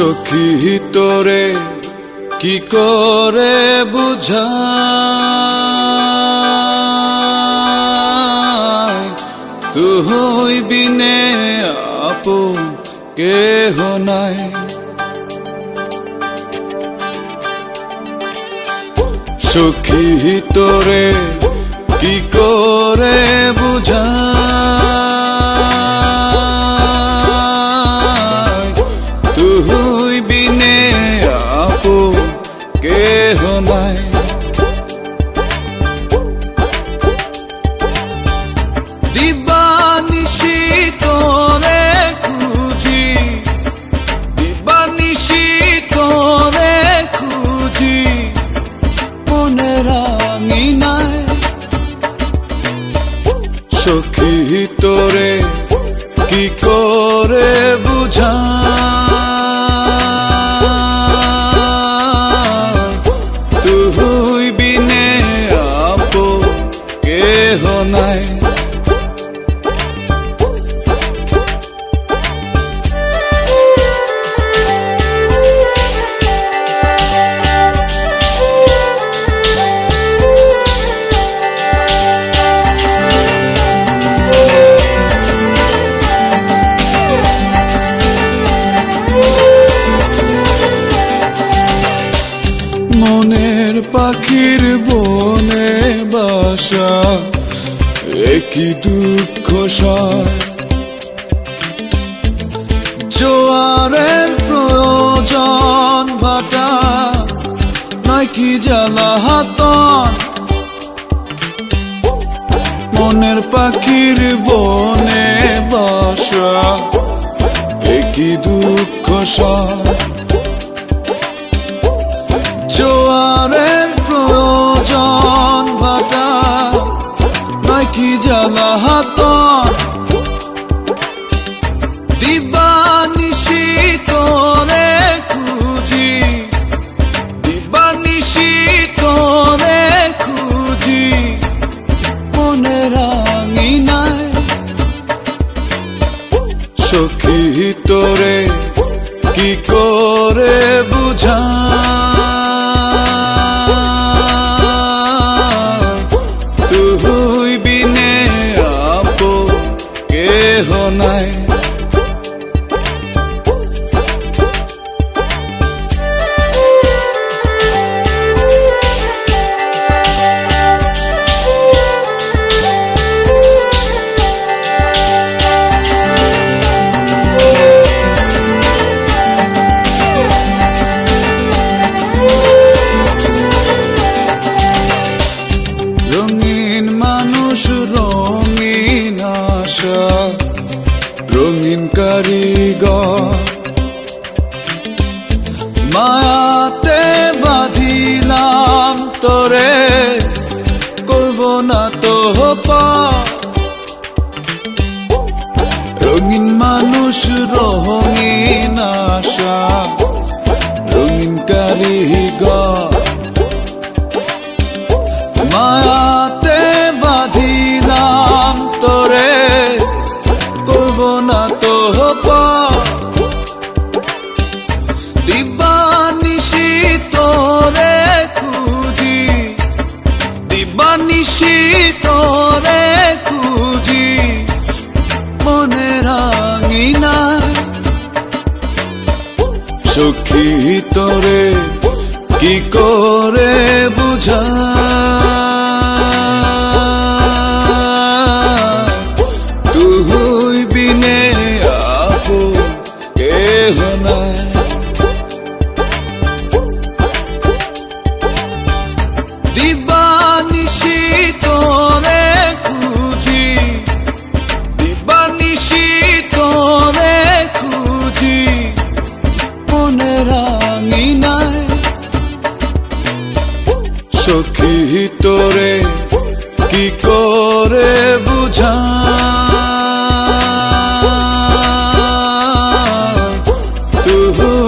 সখী তোরে কি করে বুঝাই তুই বিনে আপন কেহ নাই। সখী তোরে কি করে বুঝাই দিবানিশি তোরে খুঁজি। দিবানিশি তোরে খুঁজি। মনে রাঙি নাই। সখী তোরে কি করে পাখির বনে বাসা একই দুঃখ জোয়ারের প্রয়োজন ভাটা নাকি জ্বালা হাতন? মনের পাখির বনে বাসা একই দুঃখ সয় সখী তোরে কি করে বুঝা কারিগর মায়াতে বাঁধিলাম তোরে করব না তো রঙিন মানুষ রঙিন আশা রঙিন কারিগর মায়াতে দিবানিশি তোরে খুঁজি, মনে রাঙি না সখী তোরে কি করে বুঝা তুই বিনে আপু কেহ নাই। সখী তোরে কি করে বুঝা তুহু